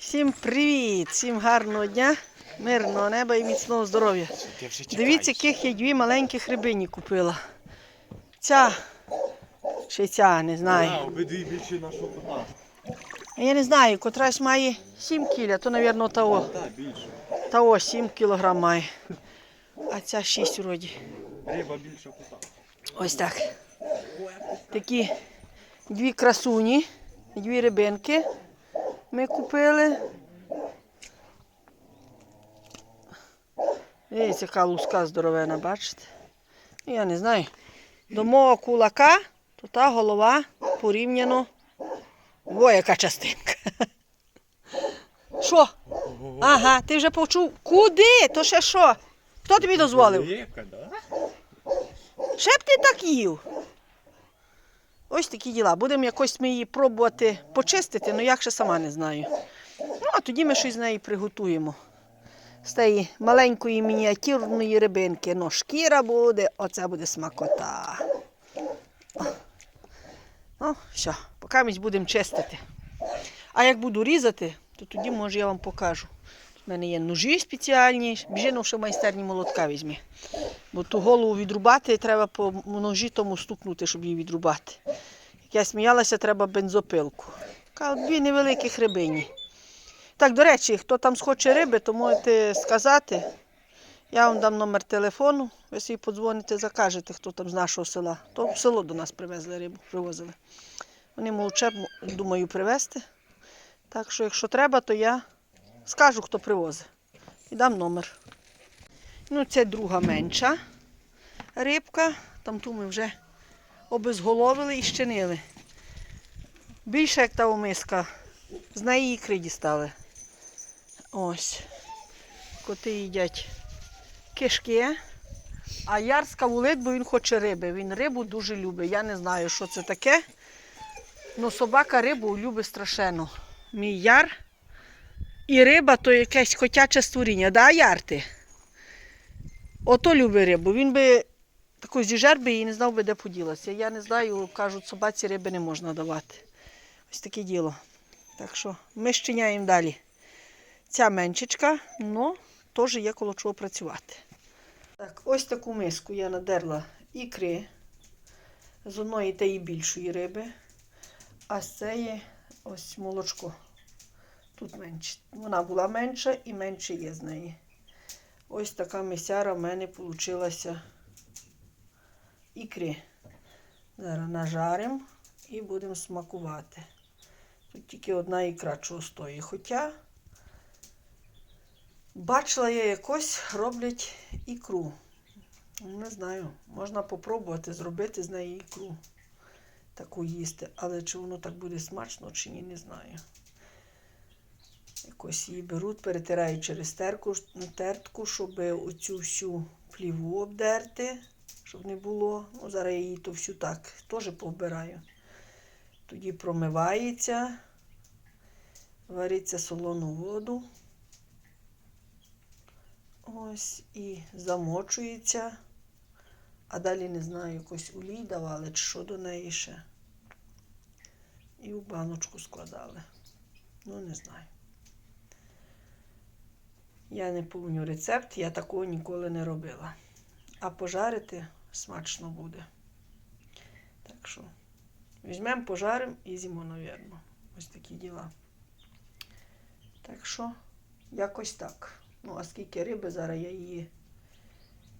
Всім привіт! Всім гарного дня, мирного неба і міцного здоров'я. Дивіться, яких я дві маленьких рибині купила. Ця чи ця, не знаю. Обидві більше нашого кота. Я не знаю, котрась має 7 кіля, то, мабуть, того. Так, більше. Того 7 кілограм має. А ця 6 вроді. Риба більше кота. Ось так. Такі дві красуні, дві рибинки ми купили. Дивіться, яка луска здоровена, бачите? Я не знаю. До мого кулака, то та голова порівняно. Во, яка частинка. Що? Ага, ти вже почув. Куди? То ще що? Хто тобі дозволив? Ще б ти так їв. Ось такі діла. Будемо якось ми її пробувати почистити, але як ще сама не знаю. Ну, а тоді ми щось з неї приготуємо. З тієї маленької мініатюрної рибинки. Ну, шкіра буде, оце буде смакота. Ну, все, поки ми будемо чистити. А як буду різати, то тоді, може, я вам покажу. В мене є ножі спеціальні, біжину ще в майстерні молотка візьми. Бо ту голову відрубати треба по ножі тому стукнути, щоб її відрубати. Як я сміялася, треба бензопилку. Дві невеликих рибині. Так, до речі, хто там схоче риби, то можете сказати. Я вам дам номер телефону, ви собі подзвоните, закажете, хто там з нашого села. То в село до нас привезли рибу, привозили. Вони молче, думаю, привезти. Так що, якщо треба, то я скажу, хто привозить. І дам номер. Ну, це друга менша рибка. Там ту ми вже обезголовили і щинили. Більше як та омиска. З неї ікри дістали. Ось. Коти їдять кишки. А яр скавулить, бо він хоче риби. Він рибу дуже любить. Я не знаю, що це таке. Ну, собака рибу любить страшенно. Мій яр. І риба то якесь котяче створіння. Да, яр ти? Ото любить рибу. Він би таку зіжер би і не знав би, де поділася. Я не знаю, кажуть, собаці риби не можна давати. Ось таке діло. Так що ми щиняємо далі. Ця меншечка, ну, теж є коло чого працювати. Так, ось таку миску я надерла ікри з одної та і більшої риби. А з цієї ось молочко. Тут менше. Вона була менша і менше є з неї. Ось така мисяра в мене вийшла ікри. Зараз нажаримо і будемо смакувати. Тут тільки одна ікра чого стоїть. Хоча бачила я якось роблять ікру. Не знаю, можна попробувати зробити з неї ікру. Таку їсти. Але чи воно так буде смачно, чи ні, не знаю. Якось її беруть, перетирають через терку, тертку, щоб оцю всю пліву обдерти, щоб не було. Ну, зараз я її то всю так теж повбираю. Тоді промивається, вариться солону воду. Ось і замочується. А далі не знаю, якось олій давали, чи що до неї ще. І в баночку складали. Ну, не знаю. Я не помню рецепт, я такого ніколи не робила. А пожарити смачно буде. Так що, візьмемо, пожаримо і з'їмо, навірно. Ось такі діла. Так що, якось так. Ну, а скільки риби, зараз я її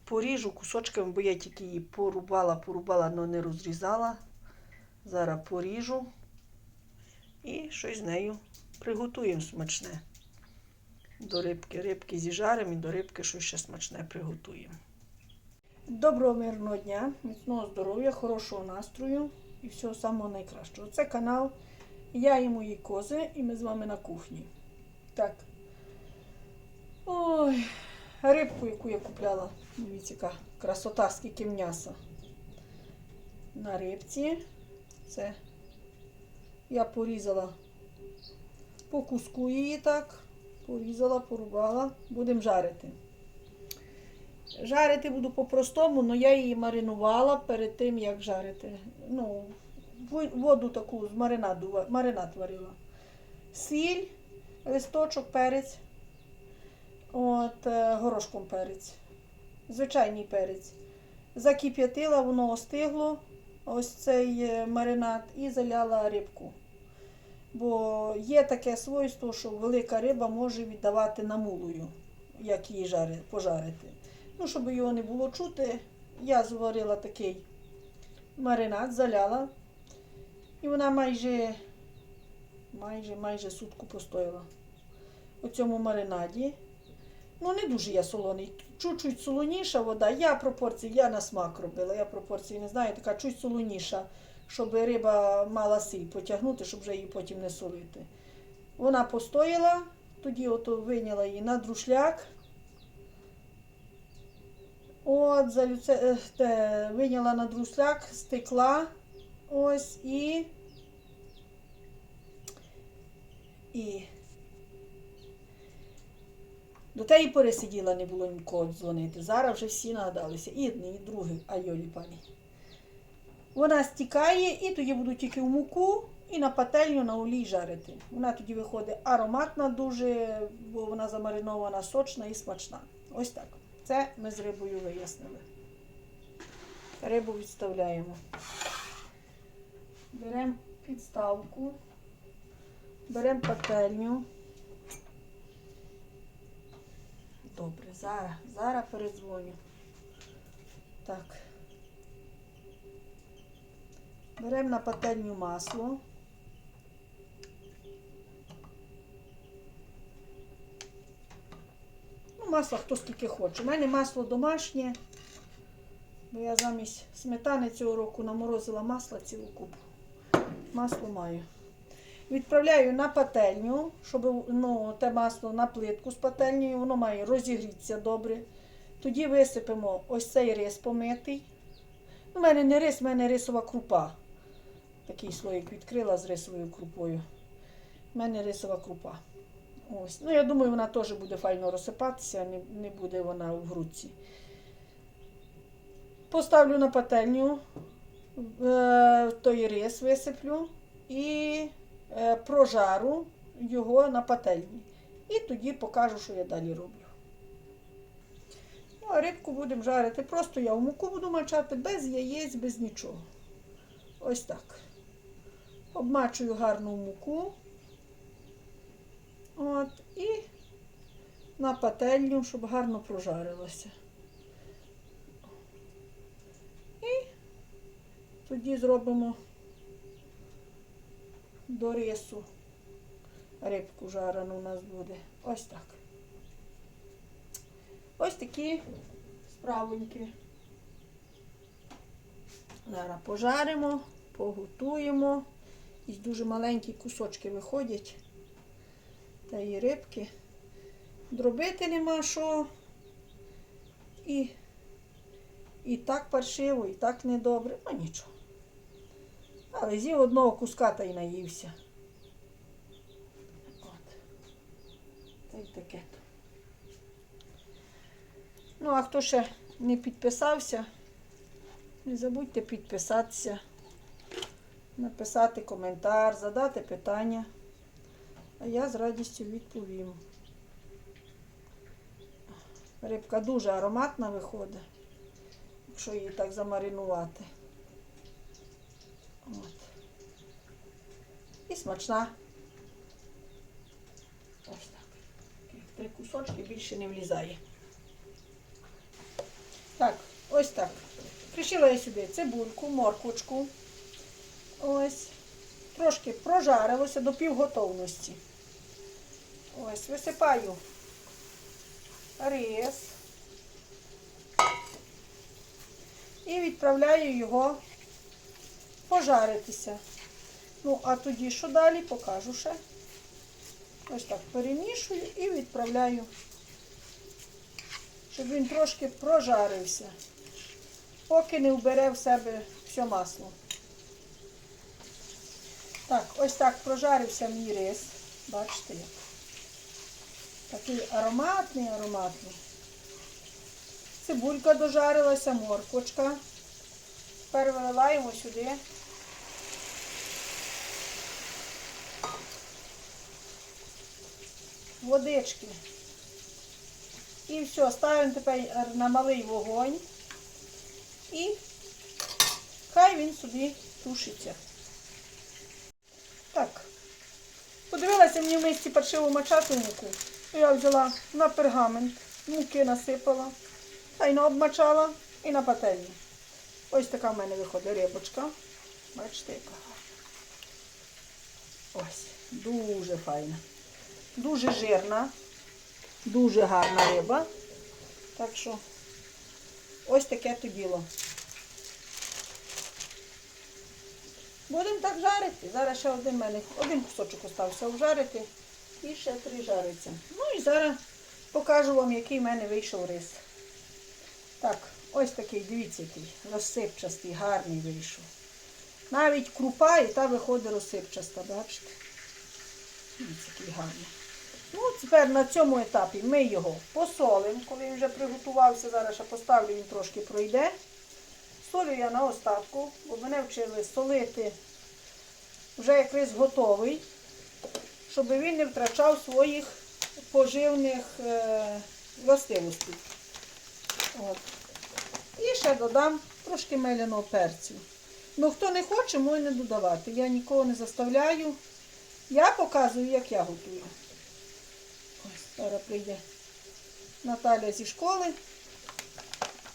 поріжу кусочками, бо я тільки її порубала, порубала, але не розрізала. Зараз поріжу і щось з нею приготуємо смачне до рибки. Рибки зіжаримо і до рибки щось ще смачне приготуємо. Доброго мирного дня, міцного здоров'я, хорошого настрою і всього самого найкращого. Це канал Я і мої кози, і ми з вами на кухні. Так. Ой, рибку, яку я купляла. Дивіться, яка красота, скільки м'яса. На рибці. Це я порізала по куску її так. Порізала, порубала, будемо жарити. Жарити буду по-простому, але я її маринувала перед тим, як жарити. Ну, воду таку з маринаду, маринад варила. Сіль, листочок, перець. От, е, горошком перець. Звичайний перець. Закип'ятила, воно остигло, ось цей е, маринад, і заляла рибку. Бо є таке свойство, що велика риба може віддавати намулою, як її жари, пожарити. Ну, щоб його не було чути, я зварила такий маринад, заляла. І вона майже, майже, майже сутку постояла у цьому маринаді. Ну, не дуже я солоний. Чуть-чуть солоніша вода. Я пропорції, я на смак робила. Я пропорції не знаю, така чуть солоніша, щоб риба мала сіль потягнути, щоб вже її потім не солити. Вона постояла, тоді ото вийняла її на друшляк. От, за люце, е, те, вийняла на друшляк, стекла. Ось і. І. До тієї пори сиділа, не було нікого дзвонити. Зараз вже всі нагадалися. І одні, і другі, а пані. Вона стікає, і тоді буду тільки в муку і на пательню на олій жарити. Вона тоді виходить ароматна дуже, бо вона замаринована, сочна і смачна. Ось так. Це ми з рибою вияснили. Рибу відставляємо. Беремо підставку, беремо пательню. Добре, зараз, зараз передзвоню. Так. Беремо на пательню масло. Ну, масло хто скільки хоче. У мене масло домашнє, бо я замість сметани цього року наморозила масло цілу купу. Масло маю. Відправляю на пательню, щоб ну, те масло на плитку з пательнею, воно має розігрітися добре. Тоді висипемо ось цей рис помитий. У мене не рис, у мене рисова крупа. Такий слоїк відкрила з рисовою крупою. У мене рисова крупа. Ось. Ну, я думаю, вона теж буде файно розсипатися, не, не буде вона в грудці. Поставлю на пательню, е, той рис висиплю і е, прожару його на пательні. І тоді покажу, що я далі роблю. Ну, а рибку будемо жарити. Просто я в муку буду мачати без яєць, без нічого. Ось так. Обмачую гарну муку. От, і на пательню, щоб гарно прожарилося. І тоді зробимо до рису. Рибку жарену у нас буде. Ось так. Ось такі справоньки. Зараз пожаримо, поготуємо. І дуже маленькі кусочки виходять. Та і рибки. Дробити нема що. І, і так паршиво, і так недобре. Ну нічого. Але з'їв одного куска та й наївся. От. Та й таке. то. Ну, а хто ще не підписався, не забудьте підписатися, написати коментар, задати питання. А я з радістю відповім. Рибка дуже ароматна виходить, якщо її так замаринувати. От. І смачна. Ось так. Три кусочки більше не влізає. Так, ось так. Пришила я сюди цибульку, морквочку. Ось. Трошки прожарилося до півготовності. Ось, висипаю рис. І відправляю його пожаритися. Ну, а тоді що далі, покажу ще. Ось так перемішую і відправляю, щоб він трошки прожарився, поки не вбере в себе все масло. Так, ось так прожарився мій рис. Бачите як? Такий ароматний, ароматний. Цибулька дожарилася, морквочка. Тепер виливаємо сюди. водички. І все, ставимо тепер на малий вогонь. І хай він собі тушиться. Так. Подивилася мені в мисці паршиву мачати муку. Я взяла на пергамент, муки насипала, файно обмачала і на пательню. Ось така в мене виходить рибочка. Бачите, яка. Ось, дуже файна. Дуже жирна, дуже гарна риба. Так що ось таке то діло. Будемо так жарити. Зараз ще один мене, один кусочок остався обжарити і ще три жариться. Ну і зараз покажу вам, який в мене вийшов рис. Так, ось такий, дивіться, який розсипчастий, гарний вийшов. Навіть крупа і та виходить розсипчаста, бачите? Дивіться, який гарний. Ну, тепер на цьому етапі ми його посолимо, коли він вже приготувався. Зараз ще поставлю, він трошки пройде. Солю я на остатку, бо мене вчили солити вже як рис готовий, щоб він не втрачав своїх поживних е, властивостей. От. І ще додам трошки меляного перцю. Ну, хто не хоче, може не додавати. Я нікого не заставляю. Я показую, як я готую. Ось зараз прийде Наталя зі школи.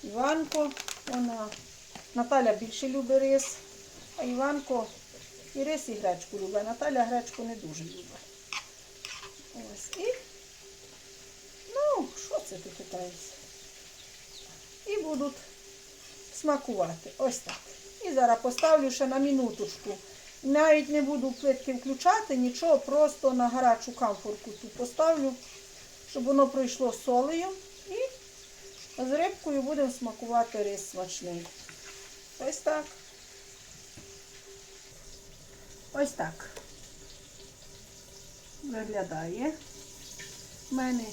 Іванко, вона. Наталя більше любить рис, а Іванко і рис, і гречку любить. Наталя гречку не дуже любить. Ось. І, ну, що це ти питаєшся? І будуть смакувати. Ось так. І зараз поставлю ще на минуточку. Навіть не буду плитки включати, нічого, просто на гарячу камфорку тут поставлю, щоб воно пройшло солею. І з рибкою будемо смакувати рис смачний. Ось так. Ось так. Виглядає. У мене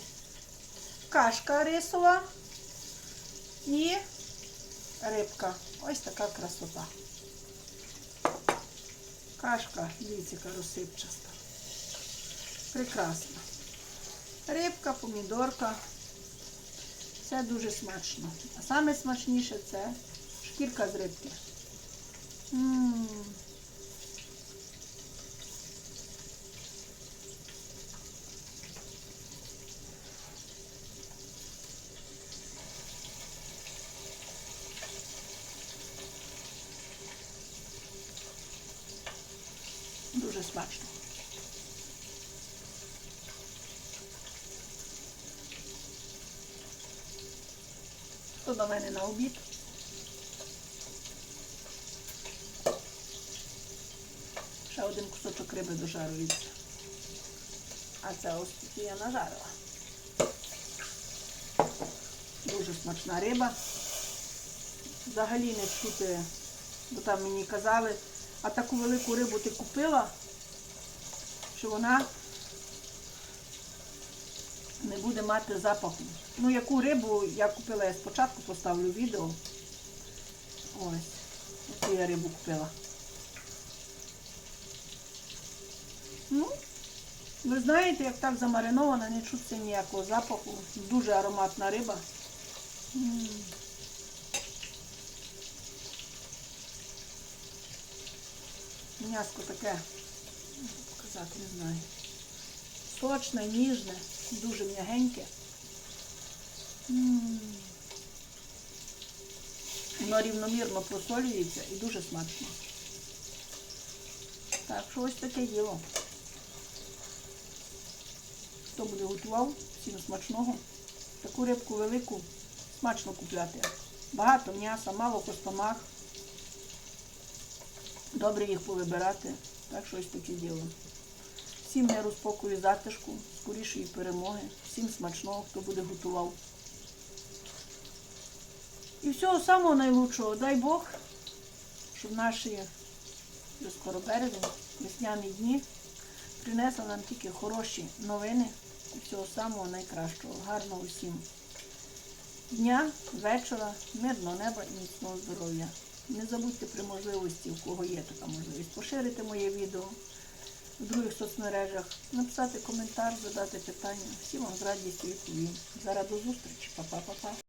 кашка рисова і рибка. Ось така красота. Кашка, дивіться, яка розсипчаста. Прекрасно. Рибка, помідорка. Це дуже смачно. А саме смачніше це шкірка з. Дуже смачно. Хто до мене на обід? Ще один кусочок риби дожарується. А це ось таки я нажарила. Дуже смачна риба. Взагалі не чути, бо там мені казали, а таку велику рибу ти купила, що вона не буде мати запаху. Ну, яку рибу я купила, я спочатку поставлю відео. Ось, яку я рибу купила. Ну, ви знаєте, як так замаринована, не чути ніякого запаху. Дуже ароматна риба. М'яско таке, показати не знаю. Сочне, ніжне, дуже м'ягеньке. Воно рівномірно просолюється і дуже смачно. Так що ось таке діло. Хто буде готував, всім смачного. Таку рибку велику смачно купляти. Багато м'яса, мало костомах. Добре їх повибирати. Так що ось таке діло. Всім миру, спокою, затишку, скорішої перемоги. Всім смачного, хто буде готував. І всього самого найлучшого. Дай Бог, щоб наші скоро березень, весняні дні принесли нам тільки хороші новини всього самого найкращого. Гарного усім дня, вечора, мирного неба і міцного здоров'я. Не забудьте при можливості, у кого є така можливість, поширити моє відео. в других соцмережах, написати коментар, задати питання. Всім вам з радістю відповім. Зараз до зустрічі. Па-па-па-па.